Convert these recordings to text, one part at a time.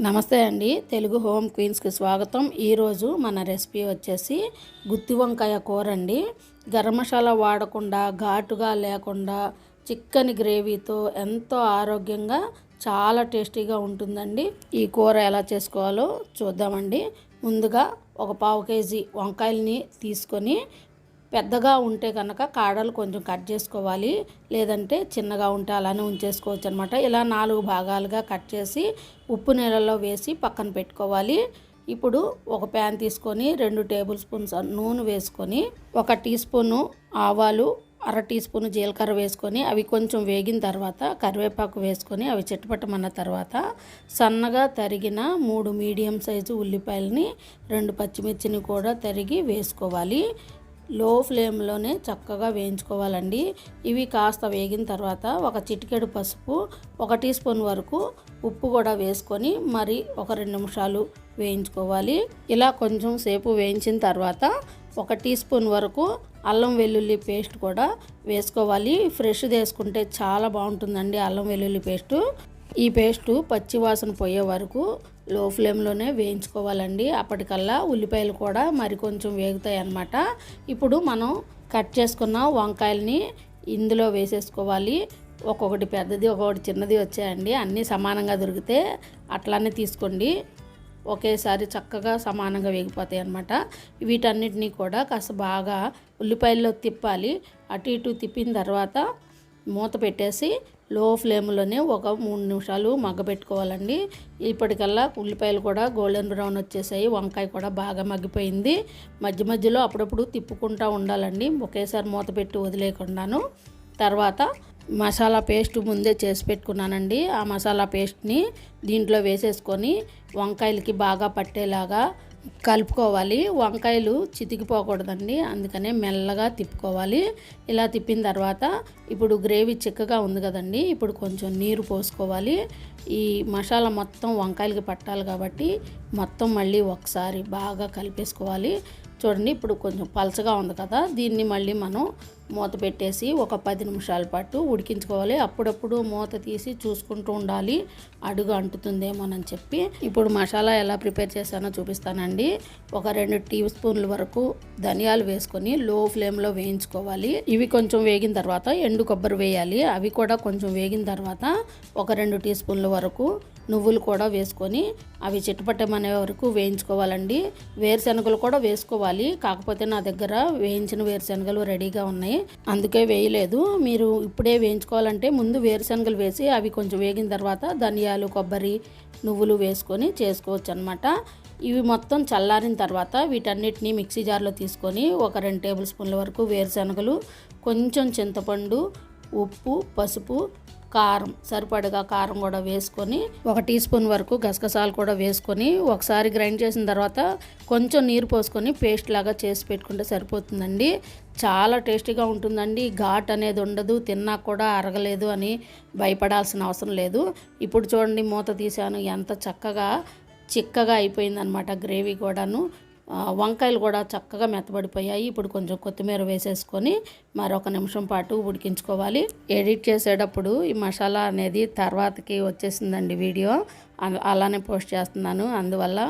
నమస్తే అండి. తెలుగు హోమ్ క్వీన్స్కి స్వాగతం. ఈరోజు మన రెసిపీ వచ్చేసి గుత్తి వంకాయ కూర అండి. గరం మసాలా వాడకుండా ఘాటుగా లేకుండా చిక్కని గ్రేవీతో ఎంతో ఆరోగ్యంగా చాలా టేస్టీగా ఉంటుందండి. ఈ కూర ఎలా చేసుకోవాలో చూద్దామండి. ముందుగా ఒక పావు కేజీ వంకాయల్ని తీసుకొని పెద్దగా ఉంటే కనుక కాడలు కొంచెం కట్ చేసుకోవాలి. లేదంటే చిన్నగా ఉంటే అలానే ఉంచేసుకోవచ్చు అనమాట ఇలా నాలుగు భాగాలుగా కట్ చేసి ఉప్పు నీళ్ళలో వేసి పక్కన పెట్టుకోవాలి. ఇప్పుడు ఒక ప్యాన్ తీసుకొని రెండు టేబుల్ స్పూన్స్ నూనె వేసుకొని ఒక టీ స్పూను ఆవాలు అర టీ స్పూన్ జీలకర్ర వేసుకొని అవి కొంచెం వేగిన తర్వాత కరివేపాకు వేసుకొని అవి చిట్టపట్టమన్న తర్వాత సన్నగా తరిగిన మూడు మీడియం సైజు ఉల్లిపాయలని రెండు పచ్చిమిర్చిని కూడా తరిగి వేసుకోవాలి. లో ఫ్లేమ్లోనే చక్కగా వేయించుకోవాలండి. ఇవి కాస్త వేగిన తర్వాత ఒక చిటికెడు పసుపు ఒక టీ స్పూన్ వరకు ఉప్పు కూడా వేసుకొని మరి ఒక రెండు నిమిషాలు వేయించుకోవాలి. ఇలా కొంచెం సేపు వేయించిన తర్వాత ఒక టీ స్పూన్ వరకు అల్లం వెల్లుల్లి పేస్ట్ కూడా వేసుకోవాలి. ఫ్రెష్ వేసుకుంటే చాలా బాగుంటుందండి అల్లం వెల్లుల్లి పేస్టు. ఈ పేస్టు పచ్చివాసన పోయే వరకు లో ఫ్లేమ్లోనే వేయించుకోవాలండి. అప్పటికల్లా ఉల్లిపాయలు కూడా మరి కొంచెం వేగుతాయి అన్నమాట ఇప్పుడు మనం కట్ చేసుకున్న వంకాయల్ని ఇందులో వేసేసుకోవాలి. ఒక్కొక్కటి పెద్దది ఒక్కొక్కటి చిన్నది వచ్చాయండి. అన్నీ సమానంగా దొరికితే అట్లానే తీసుకోండి. ఒకేసారి చక్కగా సమానంగా వేగిపోతాయి అన్నమాట వీటన్నిటినీ కూడా కాస్త బాగా ఉల్లిపాయల్లో తిప్పాలి. అటు ఇటు తిప్పిన తర్వాత మూత పెట్టేసి లో ఫ్లేమ్లోనే ఒక మూడు నిమిషాలు మగ్గబెట్టుకోవాలండి. ఇప్పటికల్లా ఉల్లిపాయలు కూడా గోల్డెన్ బ్రౌన్ వచ్చేసాయి. వంకాయ కూడా బాగా మగ్గిపోయింది. మధ్య మధ్యలో అప్పుడప్పుడు తిప్పుకుంటూ ఉండాలండి. ఒకేసారి మూత పెట్టి వదిలేకుండాను తర్వాత మసాలా పేస్ట్ ముందే చేసి పెట్టుకున్నానండి. ఆ మసాలా పేస్ట్ని దీంట్లో వేసేసుకొని వంకాయలకి బాగా పట్టేలాగా కలుపుకోవాలి. వంకాయలు చితికిపోకూడదండి. అందుకనే మెల్లగా తిప్పుకోవాలి. ఇలా తిప్పిన తర్వాత ఇప్పుడు గ్రేవీ చిక్కగా ఉంది కదండి. ఇప్పుడు కొంచెం నీరు పోసుకోవాలి. ఈ మసాలా మొత్తం వంకాయలకి పట్టాలి కాబట్టి మొత్తం మళ్ళీ ఒకసారి బాగా కలిపేసుకోవాలి. చూడండి ఇప్పుడు కొంచెం పలచగా ఉంది కదా దీన్ని మళ్ళీ మనం మూత పెట్టేసి ఒక పది నిమిషాల పాటు ఉడికించుకోవాలి. అప్పుడప్పుడు మూత తీసి చూసుకుంటూ ఉండాలి. అడుగు అంటుతుందేమోనని చెప్పి. ఇప్పుడు మసాలా ఎలా ప్రిపేర్ చేశానో చూపిస్తానండి. ఒక రెండు టీ స్పూన్ల వరకు ధనియాలు వేసుకొని లో ఫ్లేమ్లో వేయించుకోవాలి. ఇవి కొంచెం వేగిన తర్వాత ఎండు కొబ్బరి వేయాలి. అవి కూడా కొంచెం వేగిన తర్వాత ఒక రెండు టీ స్పూన్ల వరకు నువ్వులు కూడా వేసుకొని అవి చిట్టపట్టమనే వరకు వేయించుకోవాలండి. వేరుశనగలు కూడా వేసుకోవాలి. కాకపోతే నా దగ్గర వేయించిన వేరుశనగలు రెడీగా ఉన్నాయి. అందుకే వేయలేదు. మీరు ఇప్పుడే వేయించుకోవాలంటే ముందు వేరుశనగలు వేసి అవి కొంచెం వేగిన తర్వాత ధనియాలు కొబ్బరి నువ్వులు వేసుకొని చేసుకోవచ్చు అనమాట ఇవి మొత్తం చల్లారిన తర్వాత వీటన్నిటిని మిక్సీ జార్లో తీసుకొని ఒక రెండు టేబుల్ స్పూన్ల వరకు వేరుశనగలు కొంచెం చింతపండు ఉప్పు పసుపు కారం సరిపడగా కారం కూడా వేసుకొని ఒక టీ స్పూన్ వరకు గసగసాలు కూడా వేసుకొని ఒకసారి గ్రైండ్ చేసిన తర్వాత కొంచెం నీరు పోసుకొని పేస్ట్ లాగా చేసి పెట్టుకుంటే సరిపోతుందండి. చాలా టేస్టీగా ఉంటుందండి. ఘాట్ అనేది ఉండదు తిన్నా కూడా అరగలేదు అని భయపడాల్సిన అవసరం లేదు. ఇప్పుడు చూడండి మూత తీసాను ఎంత చక్కగా చిక్కగా అయిపోయిందనమాట గ్రేవీ కూడాను. వంకాయలు కూడా చక్కగా మెత్తబడిపోయాయి. ఇప్పుడు కొంచెం కొత్తిమీర వేసేసుకొని మరొక నిమిషం పాటు ఉడికించుకోవాలి. ఎడిట్ చేసేటప్పుడు ఈ మసాలా అనేది తర్వాతకి వచ్చేసిందండి వీడియో. అలానే పోస్ట్ చేస్తున్నాను. అందువల్ల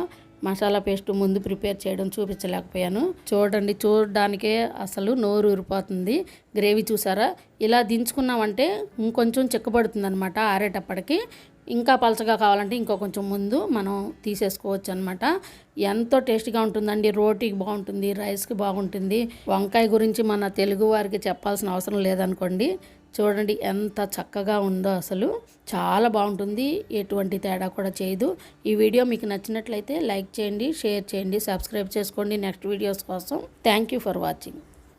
మసాలా పేస్ట్ ముందు ప్రిపేర్ చేయడం చూపించలేకపోయాను. చూడండి చూడడానికే అసలు నోరు ఊరిపోతుంది. గ్రేవీ చూసారా? ఇలా దించుకున్నామంటే ఇంకొంచెం చిక్కబడుతుంది అనమాట ఆరేటప్పటికి. ఇంకా పలచగా కావాలంటే ఇంకో కొంచెం ముందు మనం తీసేసుకోవచ్చు అనమాట ఎంతో టేస్ట్గా ఉంటుందండి. రోటీకి బాగుంటుంది రైస్కి బాగుంటుంది. వంకాయ గురించి మన తెలుగు వారికి చెప్పాల్సిన అవసరం లేదనుకోండి. చూడండి ఎంత చక్కగా ఉందో అసలు. చాలా బాగుంటుంది. ఎటువంటి తేడా కూడా చేయదు. ఈ వీడియో మీకు నచ్చినట్లయితే లైక్ చేయండి షేర్ చేయండి సబ్స్క్రైబ్ చేసుకోండి. నెక్స్ట్ వీడియోస్ కోసం థ్యాంక్ యూ ఫర్ వాచింగ్.